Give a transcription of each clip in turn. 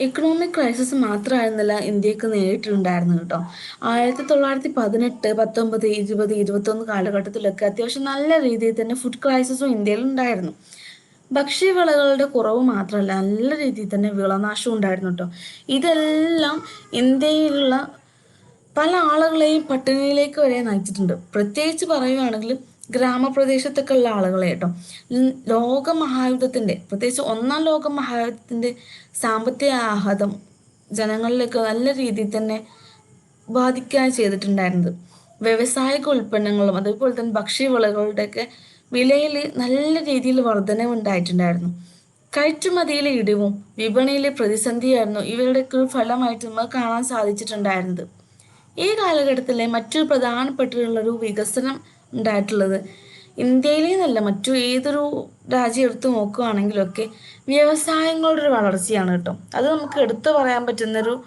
Economic crisis മാത്രമായിരുന്നില്ല ഇന്ത്യയ്ക്ക് നേരിട്ടുണ്ടായിരുന്നു കേട്ടോ. ആയിരത്തി തൊള്ളായിരത്തി പതിനെട്ട് പത്തൊമ്പത് ഇരുപത് ഇരുപത്തൊന്ന് കാലഘട്ടത്തിലൊക്കെ അത്യാവശ്യം നല്ല രീതിയിൽ തന്നെ ഫുഡ് ക്രൈസിസും ഇന്ത്യയിൽ ഉണ്ടായിരുന്നു. ഭക്ഷ്യവിളകളുടെ കുറവ് മാത്രമല്ല നല്ല രീതിയിൽ തന്നെ വിളനാശം ഉണ്ടായിരുന്നു കേട്ടോ. ഇതെല്ലാം ഇന്ത്യയിലുള്ള പല ആളുകളെയും പട്ടിണിയിലേക്ക് വരെ നയിച്ചിട്ടുണ്ട്. പ്രത്യേകിച്ച് പറയുകയാണെങ്കിൽ ഗ്രാമപ്രദേശത്തൊക്കെ ഉള്ള ആളുകളെ കേട്ടോ. ലോക മഹായുദ്ധത്തിന്റെ പ്രത്യേകിച്ച് ഒന്നാം ലോക മഹായുദ്ധത്തിന്റെ സാമ്പത്തിക ആഘാതം ജനങ്ങളിലേക്ക് നല്ല രീതിയിൽ തന്നെ ബാധിക്കാൻ ചെയ്തിട്ടുണ്ടായിരുന്നത്. വ്യവസായിക ഉൽപ്പന്നങ്ങളും അതേപോലെ തന്നെ ഭക്ഷ്യവിളകളുടെയൊക്കെ വിലയിൽ നല്ല രീതിയിൽ വർധനവുണ്ടായിട്ടുണ്ടായിരുന്നു. കയറ്റുമതിയിലെ ഇടിവും വിപണിയിലെ പ്രതിസന്ധിയായിരുന്നു ഇവരുടെയൊക്കെ ഒരു ഫലമായിട്ട് നമുക്ക് കാണാൻ സാധിച്ചിട്ടുണ്ടായിരുന്നത്. ഈ കാലഘട്ടത്തിലെ മറ്റൊരു പ്രധാനപ്പെട്ടിട്ടുള്ളൊരു വികസനം ഉണ്ടായിട്ടുള്ളത്. ഇന്ത്യയിലെ നിന്നല്ല മറ്റു ഏതൊരു രാജ്യം എടുത്തു നോക്കുകയാണെങ്കിലൊക്കെ വ്യവസായങ്ങളുടെ ഒരു വളർച്ചയാണ് കേട്ടോ. അത് നമുക്ക് എടുത്തു പറയാൻ പറ്റുന്നൊരു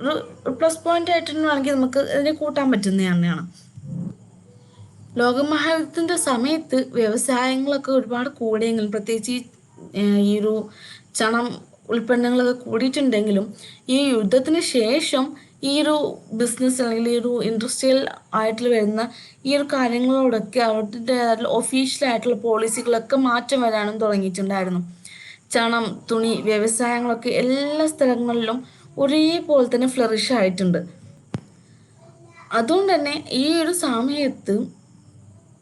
ഒരു പ്ലസ് പോയിന്റ് ആയിട്ട് വേണമെങ്കിൽ നമുക്ക് അതിനെ കൂട്ടാൻ പറ്റുന്ന തന്നെയാണ്. ലോകമഹായുദ്ധത്തിന്റെ സമയത്ത് വ്യവസായങ്ങളൊക്കെ ഒരുപാട് കൂടിയെങ്കിലും പ്രത്യേകിച്ച് ഈ ഒരു ചണം ഉൽപ്പന്നങ്ങളൊക്കെ കൂടിയിട്ടുണ്ടെങ്കിലും ഈ യുദ്ധത്തിന് ശേഷം ഈ ഒരു ബിസിനസ് അല്ലെങ്കിൽ ഈ ഒരു ഇൻഡസ്ട്രിയൽ ആയിട്ട് വരുന്ന ഈ ഒരു കാര്യങ്ങളോടൊക്കെ അവരുടെ ഒഫീഷ്യലായിട്ടുള്ള പോളിസികളൊക്കെ മാറ്റം വരാനും തുടങ്ങിയിട്ടുണ്ടായിരുന്നു. ചണം തുണി വ്യവസായങ്ങളൊക്കെ എല്ലാ സ്ഥലങ്ങളിലും ഒരേപോലെ തന്നെ ഫ്ലറിഷ് ആയിട്ടുണ്ട്. അതുകൊണ്ട് തന്നെ ഈ ഒരു സമയത്ത്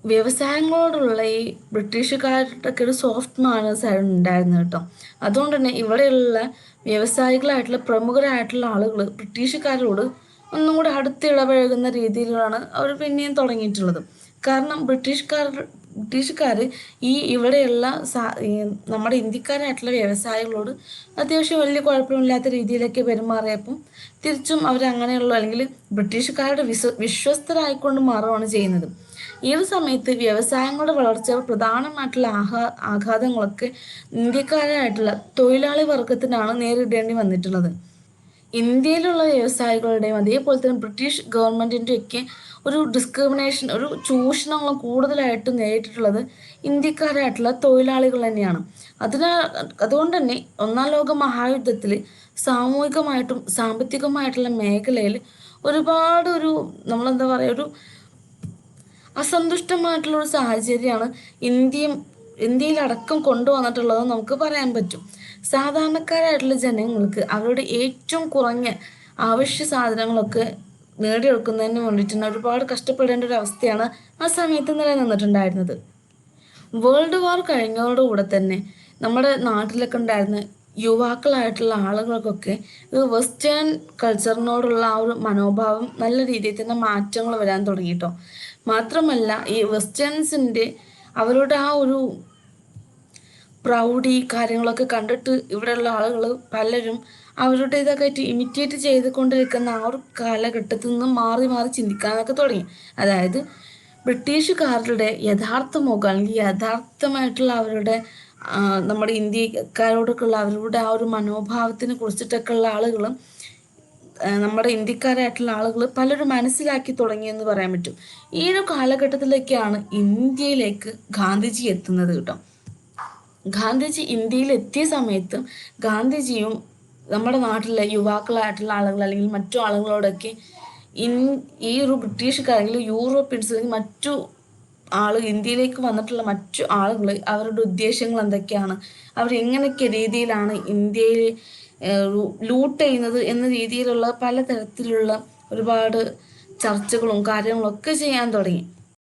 വ്യവസായങ്ങളോടുള്ള ഈ ബ്രിട്ടീഷുകാരുടെ ഒരു സോഫ്റ്റ് മാനേഴ്സ് ആയിരുന്നു ഉണ്ടായിരുന്നത് കേട്ടോ. അതുകൊണ്ട് തന്നെ ഇവിടെയുള്ള വ്യവസായികളായിട്ടുള്ള പ്രമുഖരായിട്ടുള്ള ആളുകൾ ബ്രിട്ടീഷുകാരോട് ഒന്നും കൂടെ അടുത്തിടപഴകുന്ന രീതിയിലാണ് അവർ പിന്നെയും തുടങ്ങിയിട്ടുള്ളത്. കാരണം ബ്രിട്ടീഷുകാർ ബ്രിട്ടീഷുകാർ ഈ ഇവിടെയുള്ള നമ്മുടെ ഇന്ത്യക്കാരായിട്ടുള്ള വ്യവസായികളോട് അത്യാവശ്യം വലിയ കുഴപ്പമില്ലാത്ത രീതിയിലൊക്കെ പെരുമാറിയപ്പം തിരിച്ചും അവർ അല്ലെങ്കിൽ ബ്രിട്ടീഷുകാരുടെ വിശ്വ വിശ്വസ്തരായിക്കൊണ്ട് മാറുകയാണ് ചെയ്യുന്നത്. ഈ ഒരു സമയത്ത് വ്യവസായങ്ങളുടെ വളർച്ച പ്രധാനമായിട്ടുള്ള ആഘാ ആഘാതങ്ങളൊക്കെ ഇന്ത്യക്കാരായിട്ടുള്ള തൊഴിലാളി വർഗത്തിനാണ് നേരിടേണ്ടി വന്നിട്ടുള്ളത്. ഇന്ത്യയിലുള്ള വ്യവസായികളുടെയും അതേപോലെ തന്നെ ബ്രിട്ടീഷ് ഗവൺമെന്റിന്റെയൊക്കെ ഒരു ഡിസ്ക്രിമിനേഷൻ ഒരു ചൂഷണങ്ങളും കൂടുതലായിട്ട് നേരിട്ടിട്ടുള്ളത് ഇന്ത്യക്കാരായിട്ടുള്ള തൊഴിലാളികൾ തന്നെയാണ്. അതിനാ അതുകൊണ്ട് തന്നെ ഒന്നാം ലോക മഹായുദ്ധത്തിൽ സാമൂഹികമായിട്ടും സാമ്പത്തികമായിട്ടുള്ള മേഖലയിൽ ഒരുപാട് ഒരു നമ്മളെന്താ പറയുക ഒരു അസന്തുഷ്ടമായിട്ടുള്ള ഒരു സാഹചര്യമാണ് ഇന്ത്യയും ഇന്ത്യയിലടക്കം കൊണ്ടുവന്നിട്ടുള്ളത് നമുക്ക് പറയാൻ പറ്റും. സാധാരണക്കാരായിട്ടുള്ള ജനങ്ങൾക്ക് അവരുടെ ഏറ്റവും കുറഞ്ഞ ആവശ്യ സാധനങ്ങളൊക്കെ നേടിയെടുക്കുന്നതിന് വേണ്ടിയിട്ട് ഒരുപാട് കഷ്ടപ്പെടേണ്ട ഒരു അവസ്ഥയാണ് ആ സമയത്ത് നിലനിന്നിട്ടുണ്ടായിരുന്നത്. വേൾഡ് വാർ കഴിഞ്ഞതോടുകൂടെ തന്നെ നമ്മുടെ നാട്ടിലൊക്കെ ഉണ്ടായിരുന്ന യുവാക്കളായിട്ടുള്ള ആളുകൾക്കൊക്കെ ഇത് വെസ്റ്റേൺ കൾച്ചറിനോടുള്ള ആ ഒരു മനോഭാവം നല്ല രീതിയിൽ തന്നെ മാറ്റങ്ങൾ വരാൻ തുടങ്ങിയിട്ടോ മാത്രമല്ല ഈ വെസ്റ്റേൺസിന്റെ അവരുടെ ആ ഒരു പ്രൗഡി കാര്യങ്ങളൊക്കെ കണ്ടിട്ട് ഇവിടെയുള്ള ആളുകൾ പലരും അവരുടെ ഇതൊക്കെ ഇമിറ്റേറ്റ് ചെയ്തുകൊണ്ടിരിക്കുന്ന ആ ഒരു കാലഘട്ടത്തിൽ നിന്ന് മാറി മാറി ചിന്തിക്കാനൊക്കെ തുടങ്ങി. അതായത് ബ്രിട്ടീഷുകാരുടെ യഥാർത്ഥ മുഖം അല്ലെങ്കിൽ യഥാർത്ഥമായിട്ടുള്ള അവരുടെ നമ്മുടെ ഇന്ത്യക്കാരോടൊക്കെയുള്ള അവരുടെ ആ ഒരു മനോഭാവത്തിനെ കുറിച്ചിട്ടൊക്കെ ഉള്ള ആളുകളും നമ്മുടെ ഇന്ത്യക്കാരായിട്ടുള്ള ആളുകൾ പലരും മനസ്സിലാക്കി തുടങ്ങിയെന്ന് പറയാൻ പറ്റും. ഈ ഒരു കാലഘട്ടത്തിലേക്കാണ് ഇന്ത്യയിലേക്ക് ഗാന്ധിജി എത്തുന്നത് കേട്ടോ. ഗാന്ധിജി ഇന്ത്യയിൽ എത്തിയ സമയത്ത് ഗാന്ധിജിയും നമ്മുടെ നാട്ടിലെ യുവാക്കളായിട്ടുള്ള ആളുകൾ അല്ലെങ്കിൽ മറ്റു ആളുകളോടൊക്കെ ഇൻ ഈ ഒരു ബ്രിട്ടീഷുകാർ യൂറോപ്യൻസ് അല്ലെങ്കിൽ മറ്റു ആൾ ഇന്ത്യയിലേക്ക് വന്നിട്ടുള്ള മറ്റു ആളുകൾ അവരുടെ ഉദ്ദേശങ്ങൾ എന്തൊക്കെയാണ്? അവർ എങ്ങനെയൊക്കെ രീതിയിലാണ് ഇന്ത്യയിൽ ലൂട്ട് ചെയ്യുന്നത് എന്ന രീതിയിലുള്ള പലതരത്തിലുള്ള ഒരുപാട് ചർച്ചകളും കാര്യങ്ങളും ഒക്കെ ചെയ്യാൻ തുടങ്ങി.